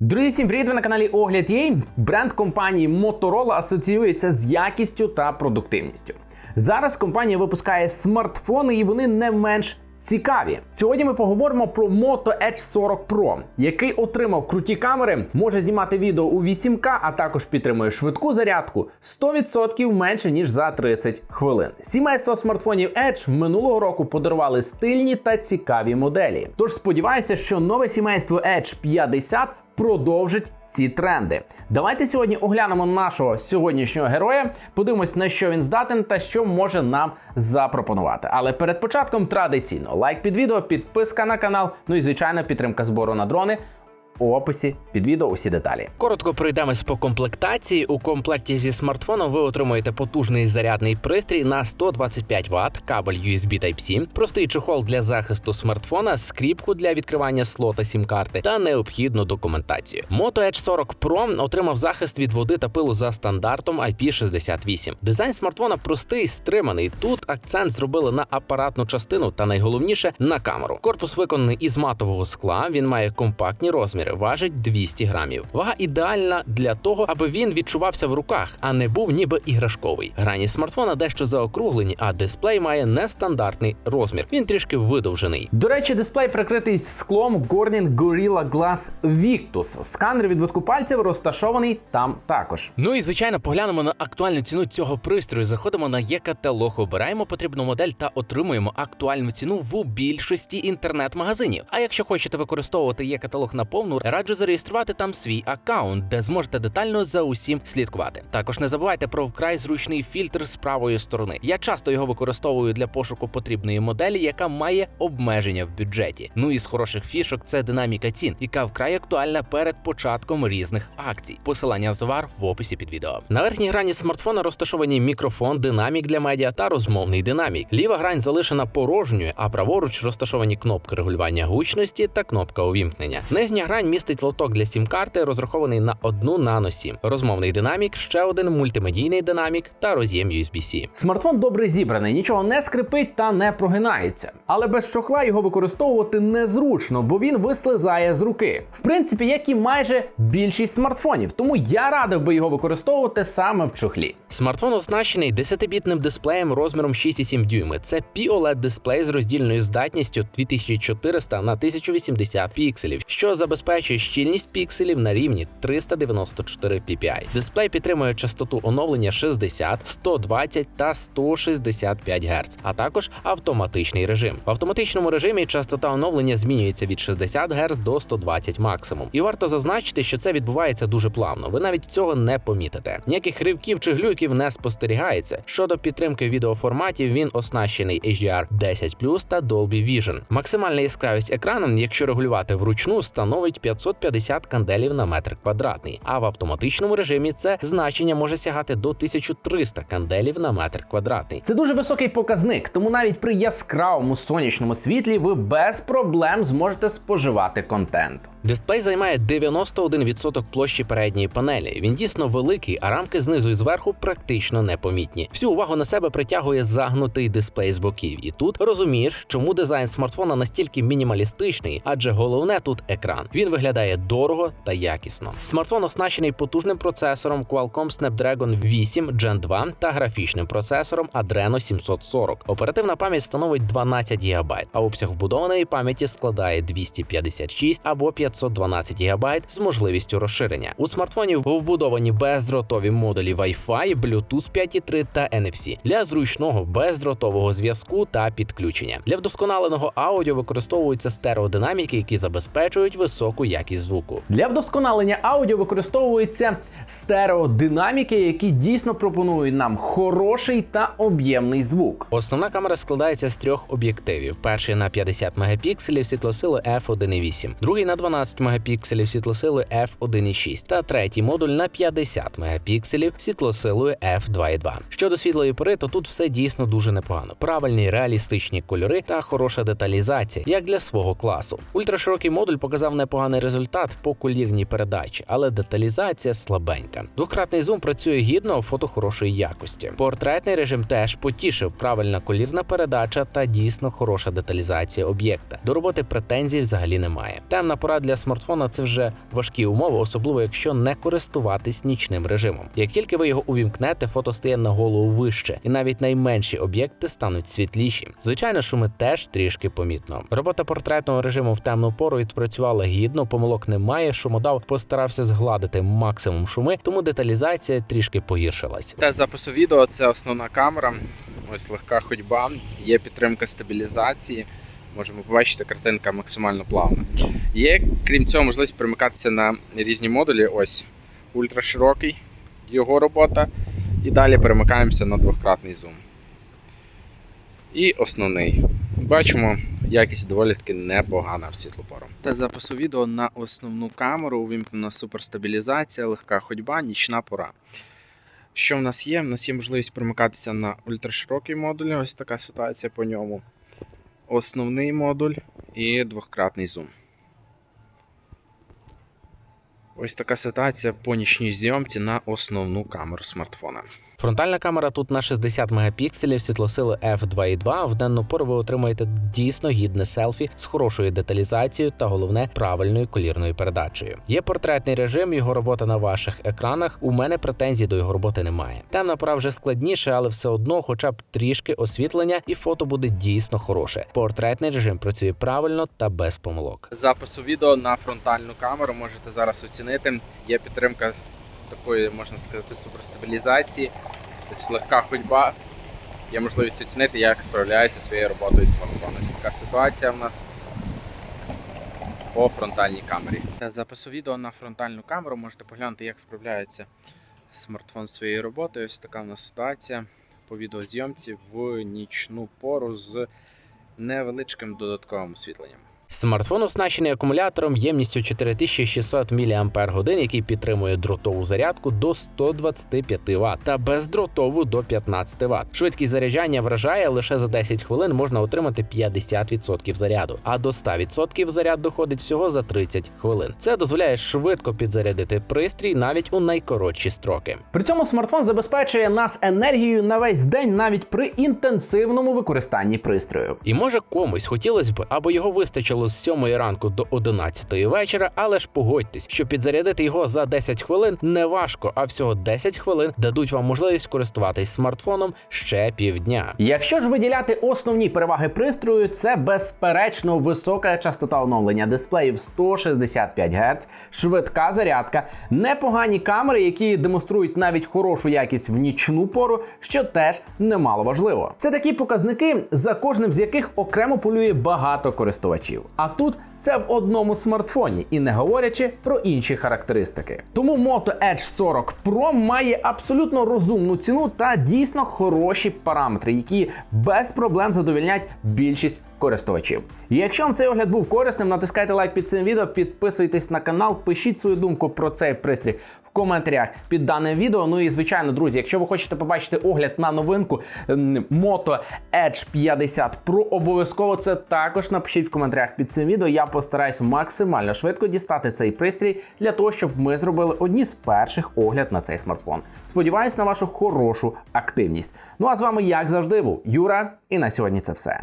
Друзі, всім привіт! Ви на каналі Огляд Є. Бренд компанії Motorola асоціюється з якістю та продуктивністю. Зараз компанія випускає смартфони, і вони не менш цікаві. Сьогодні ми поговоримо про Moto Edge 40 Pro, який отримав круті камери, може знімати відео у 8К, а також підтримує швидку зарядку 100% менше ніж за 30 хвилин. Сімейство смартфонів Edge минулого року подарували стильні та цікаві моделі. Тож сподіваюся, що нове сімейство Edge 50 продовжить ці тренди. Давайте сьогодні оглянемо нашого сьогоднішнього героя, подивимось на що він здатен та що може нам запропонувати. Але перед початком традиційно лайк під відео, підписка на канал, ну і звичайно підтримка збору на дрони. У описі під відео усі деталі. Коротко пройдемось по комплектації. У комплекті зі смартфоном ви отримуєте потужний зарядний пристрій на 125 Вт, кабель USB Type-C, простий чохол для захисту смартфона, скріпку для відкривання слота сім-карти та необхідну документацію. Moto Edge 40 Pro отримав захист від води та пилу за стандартом IP68. Дизайн смартфона простий, стриманий. Тут акцент зробили на апаратну частину та найголовніше на камеру. Корпус виконаний із матового скла. Він має компактні розміри, важить 200 грамів. Вага ідеальна для того, аби він відчувався в руках, а не був ніби іграшковий. Грані смартфона дещо заокруглені, а дисплей має нестандартний розмір. Він трішки видовжений. До речі, дисплей прикритий склом Corning Gorilla Glass Victus. Сканер відбитку пальців розташований там також. Ну і звичайно, поглянемо на актуальну ціну цього пристрою. Заходимо на є-каталог, обираємо потрібну модель та отримуємо актуальну ціну в більшості інтернет-магазинів. А якщо хочете використовувати є-каталог на повну, раджу зареєструвати там свій аккаунт, де зможете детально за усім слідкувати. Також не забувайте про вкрай зручний фільтр з правої сторони. Я часто його використовую для пошуку потрібної моделі, яка має обмеження в бюджеті. Ну і з хороших фішок це динаміка цін, яка вкрай актуальна перед початком різних акцій. Посилання на товар в описі під відео. На верхній грані смартфона розташовані мікрофон, динамік для медіа та розмовний динамік. Ліва грань залишена порожньою, а праворуч розташовані кнопки регулювання гучності та кнопка увімкнення. Нижня грань містить лоток для сім-карти, розрахований на одну нано сім. Розмовний динамік, ще один мультимедійний динамік та роз'єм USB-C. Смартфон добре зібраний, нічого не скрипить та не прогинається. Але без чохла його використовувати незручно, бо він вислизає з руки. В принципі, як і майже більшість смартфонів. Тому я радив би його використовувати саме в чохлі. Смартфон оснащений 10-бітним дисплеєм розміром 6,7 дюйми. Це POLED дисплей з роздільною здатністю 2400 на 1080 пікселів, що забезпечує щільність пікселів на рівні 394 ppi. Дисплей підтримує частоту оновлення 60, 120 та 165 Гц, а також автоматичний режим. В автоматичному режимі частота оновлення змінюється від 60 Гц до 120 максимум. І варто зазначити, що це відбувається дуже плавно. Ви навіть цього не помітите. Ніяких ривків чи глюків не спостерігається. Щодо підтримки відеоформатів, він оснащений HDR 10 та Dolby Vision. Максимальна яскравість екрану, якщо регулювати вручну, становить 550 канделів на метр квадратний. А в автоматичному режимі це значення може сягати до 1300 канделів на метр квадратний. Це дуже високий показник, тому навіть при яскравому сонячному світлі ви без проблем зможете споживати контент. Дисплей займає 91% площі передньої панелі. Він дійсно великий, а рамки знизу і зверху практично непомітні. Всю увагу на себе притягує загнутий дисплей з боків. І тут розумієш, чому дизайн смартфона настільки мінімалістичний, адже головне тут екран. Він виглядає дорого та якісно. Смартфон оснащений потужним процесором Qualcomm Snapdragon 8 Gen 2 та графічним процесором Adreno 740. Оперативна пам'ять становить 12 ГБ, а обсяг вбудованої пам'яті складає 256 або 512 ГБ з можливістю розширення. У смартфоні вбудовані бездротові модулі Wi-Fi, Bluetooth 5.3 та NFC для зручного бездротового зв'язку та підключення. Для вдосконаленого аудіо використовуються стереодинаміки, які забезпечують високу якість звуку. Для вдосконалення аудіо використовуються стереодинаміки, які дійсно пропонують нам хороший та об'ємний звук. Основна камера складається з трьох об'єктивів: перший на 50 мегапікселів світлосили f1.8, другий на 12 мегапікселів світлосили f1.6 та третій модуль на 50 мегапікселів світлосилою f2.2. Щодо світлої пори, то тут все дійсно дуже непогано. Правильні реалістичні кольори та хороша деталізація, як для свого класу. Ультраширокий модуль показав непогану непоганий результат по колірній передачі, але деталізація слабенька. Двократний зум працює гідно, фото хорошої якості. Портретний режим теж потішив правильна колірна передача та дійсно хороша деталізація об'єкта. До роботи претензій взагалі немає. Темна пора для смартфона це вже важкі умови, особливо якщо не користуватись нічним режимом. Як тільки ви його увімкнете, фото стає на голову вище, і навіть найменші об'єкти стануть світліші. Звичайно, шуми теж трішки помітно. Робота портретного режиму в темну пору відпрацювала гідно, помилок немає. Шумодав постарався згладити максимум шуми, тому деталізація трішки погіршилась. Тест запису відео це основна камера. Ось легка ходьба, є підтримка стабілізації. Можемо побачити, картинка максимально плавна. Є, крім цього, можливість перемикатися на різні модулі. Ось ультраширокий його робота. І далі перемикаємося на двократний зум. І основний. Бачимо, якість доволі таки непогана в світлу пору. Тест запису відео на основну камеру, увімкнена суперстабілізація, легка ходьба, нічна пора. Що в нас є? У нас є можливість перемикатися на ультраширокий модуль, ось така ситуація по ньому. Основний модуль і двократний зум. Ось така ситуація по нічній зйомці на основну камеру смартфона. Фронтальна камера тут на 60 мегапікселів, світлосили f2.2. В денну пору ви отримаєте дійсно гідне селфі з хорошою деталізацією та головне правильною колірною передачею. Є портретний режим, його робота на ваших екранах. У мене претензій до його роботи немає. Темна пора вже складніше, але все одно, хоча б трішки освітлення, і фото буде дійсно хороше. Портретний режим працює правильно та без помилок. Запису відео на фронтальну камеру можете зараз оцінити. Є підтримка такої, можна сказати, суперстабілізації, тобто легка ходьба. Є можливість оцінити, як справляється своєю роботою смартфон. Ось така ситуація в нас по фронтальній камері. Запису відео на фронтальну камеру можете поглянути, як справляється смартфон своєю роботою. Ось така в нас ситуація по відеозйомці в нічну пору з невеличким додатковим освітленням. Смартфон оснащений акумулятором ємністю 4600 мАч, який підтримує дротову зарядку до 125 Вт та бездротову до 15 Вт. Швидкість заряджання вражає лише за 10 хвилин можна отримати 50% заряду, а до 100% заряд доходить всього за 30 хвилин. Це дозволяє швидко підзарядити пристрій навіть у найкоротші строки. При цьому смартфон забезпечує нас енергією на весь день навіть при інтенсивному використанні пристрою. І може комусь хотілося б, аби його вистачило з 7 ранку до 11 вечора, але ж погодьтесь, що підзарядити його за 10 хвилин не важко, а всього 10 хвилин дадуть вам можливість користуватись смартфоном ще півдня. Якщо ж виділяти основні переваги пристрою, це безперечно висока частота оновлення дисплеїв 165 Гц, швидка зарядка, непогані камери, які демонструють навіть хорошу якість в нічну пору, що теж немало важливо. Це такі показники, за кожним з яких окремо полює багато користувачів. А тут це в одному смартфоні, і не говорячи про інші характеристики. Тому Moto Edge 40 Pro має абсолютно розумну ціну та дійсно хороші параметри, які без проблем задовільнять більшість користувачів. Якщо вам цей огляд був корисним, натискайте лайк під цим відео, підписуйтесь на канал, пишіть свою думку про цей пристрій в коментарях під даним відео. Ну і звичайно, друзі, якщо ви хочете побачити огляд на новинку Moto Edge 50 Pro, обов'язково це також напишіть в коментарях під цим відео. Я постараюсь максимально швидко дістати цей пристрій для того, щоб ми зробили одні з перших огляд на цей смартфон. Сподіваюсь на вашу хорошу активність. Ну а з вами, як завжди, був Юра, і на сьогодні це все.